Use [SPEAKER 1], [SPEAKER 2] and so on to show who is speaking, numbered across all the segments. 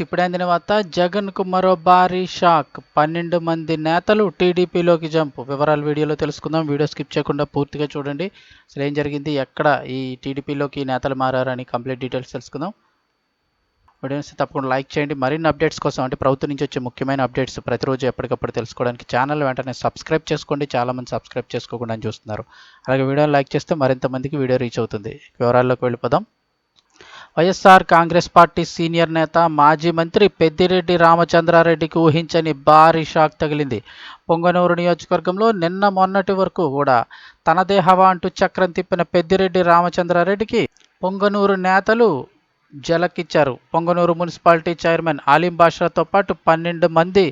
[SPEAKER 1] ఇప్పుడే అందిన వార్త జగన్కు మరో భారీ షాక్. పన్నెండు మంది నేతలు టీడీపీలోకి జంప్. వివరాలు వీడియోలో తెలుసుకుందాం. వీడియో స్కిప్ చేయకుండా పూర్తిగా చూడండి. అసలు ఏం జరిగింది? ఎక్కడ ఈ టీడీపీలోకి నేతలు మారారని కంప్లీట్ డీటెయిల్స్ తెలుసుకుందాం. వీడియోస్ తప్పకుండా లైక్ చేయండి. మరిన్ని అప్డేట్స్ కోసం అంటే ప్రభుత్వం నుంచి వచ్చే ముఖ్యమైన అప్డేట్స్ ప్రతిరోజు ఎప్పటికప్పుడు తెలుసుకోవడానికి ఛానల్ వెంటనే సబ్స్క్రైబ్ చేసుకోండి. చాలామంది సబ్స్క్రైబ్ చేసుకోకుండా చూస్తున్నారు. అలాగే వీడియోని లైక్ చేస్తే మరింత మందికి వీడియో రీచ్ అవుతుంది. వివరాల్లోకి వెళ్ళిపోదాం. వైఎస్ఆర్ కాంగ్రెస్ పార్టీ సీనియర్ నేత మాజీ మంత్రి పెద్దిరెడ్డి రామచంద్రారెడ్డికి ఊహించని భారీ షాక్ తగిలింది. పొంగనూరు నియోజకవర్గంలో నిన్న మొన్నటి వరకు కూడా తనదే హవా అంటూ చక్రం తిప్పిన పెద్దిరెడ్డి రామచంద్రారెడ్డికి పొంగనూరు నేతలు జలకిచ్చారు. పొంగనూరు మున్సిపాలిటీ చైర్మన్ ఆలిం బాషాతో పాటు పన్నెండు మంది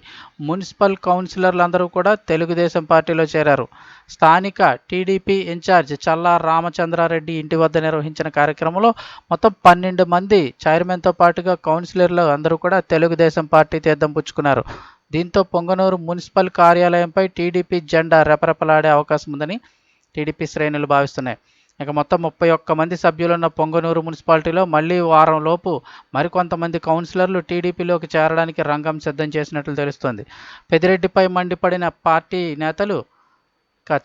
[SPEAKER 1] మున్సిపల్ కౌన్సిలర్లందరూ కూడా తెలుగుదేశం పార్టీలో చేరారు. స్థానిక టీడీపీ ఇన్ఛార్జ్ చల్లా రామచంద్రారెడ్డి ఇంటి వద్ద నిర్వహించిన కార్యక్రమంలో మొత్తం పన్నెండు మంది చైర్మన్తో పాటుగా కౌన్సిలర్లు అందరూ కూడా తెలుగుదేశం పార్టీ తీర్థం పుచ్చుకున్నారు. దీంతో పొంగనూరు మున్సిపల్ కార్యాలయంపై టీడీపీ జెండా రెపరెపలాడే అవకాశం ఉందని టీడీపీ శ్రేణులు భావిస్తున్నాయి. ఇక మొత్తం ముప్పై ఒక్క మంది సభ్యులున్న పొంగనూరు మున్సిపాలిటీలో మళ్ళీ వారంలోపు మరికొంతమంది కౌన్సిలర్లు టీడీపీలోకి చేరడానికి రంగం సిద్ధం చేసినట్లు తెలుస్తోంది. పెదిరెడ్డిపై మండిపడిన పార్టీ నేతలు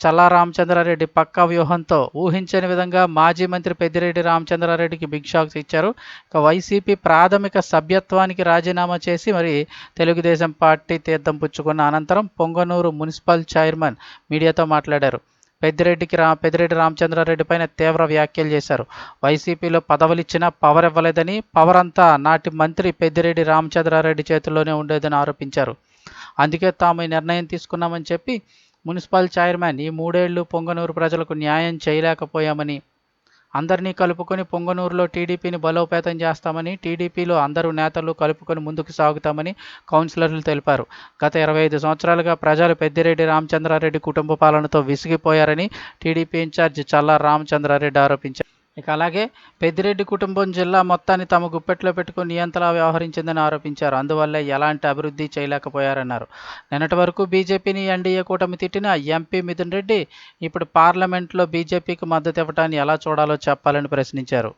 [SPEAKER 1] చల్లా రామచంద్రారెడ్డి పక్కా వ్యూహంతో ఊహించని విధంగా మాజీ మంత్రి పెద్దిరెడ్డి రామచంద్రారెడ్డికి బిగ్ షాక్స్ ఇచ్చారు. ఇక వైసీపీ ప్రాథమిక సభ్యత్వానికి రాజీనామా చేసి మరి తెలుగుదేశం పార్టీ తీర్థం పుచ్చుకున్న అనంతరం పొంగనూరు మున్సిపల్ చైర్మన్ మీడియాతో మాట్లాడారు. పెద్దిరెడ్డికి రా పెద్దిరెడ్డి రామచంద్రారెడ్డి పైన తీవ్ర వ్యాఖ్యలు చేశారు. వైసీపీలో పదవులు ఇచ్చినా పవర్ ఇవ్వలేదని పవర్ అంతా నాటి మంత్రి పెద్దిరెడ్డి రామచంద్రారెడ్డి చేతుల్లోనే ఉండేదని ఆరోపించారు. అందుకే తాము ఈ నిర్ణయం తీసుకున్నామని చెప్పి మున్సిపల్ చైర్మన్ ఈ మూడేళ్ళు పొంగనూరు ప్రజలకు న్యాయం చేయలేకపోయామని అందరినీ కలుపుకొని పొంగనూరులో టీడీపీని బలోపేతం చేస్తామని టీడీపీలో అందరూ నేతలు కలుపుకొని ముందుకు సాగుతామని కౌన్సిలర్లు తెలిపారు. గత ఇరవై ఐదు సంవత్సరాలుగా ప్రజలు పెద్దిరెడ్డి రామచంద్రారెడ్డి కుటుంబ పాలనతో విసిగిపోయారని టీడీపీ ఇన్ఛార్జ్ చల్లా రామచంద్రారెడ్డి ఆరోపించారు. ఇక అలాగే పెద్దిరెడ్డి కుటుంబం జిల్లా మొత్తాన్ని తమ గుప్పెట్లో పెట్టుకుని నియంతలా వ్యవహరించిందని ఆరోపించారు. అందువల్లే ఎలాంటి అభివృద్ధి చేయలేకపోయారన్నారు. నిన్నటి వరకు బీజేపీని ఎన్డీఏ కూటమి తిట్టిన ఎంపీ మిథున్ రెడ్డి ఇప్పుడు పార్లమెంట్లో బీజేపీకి మద్దతు ఇవ్వటాన్ని ఎలా చూడాలో చెప్పాలని ప్రశ్నించారు.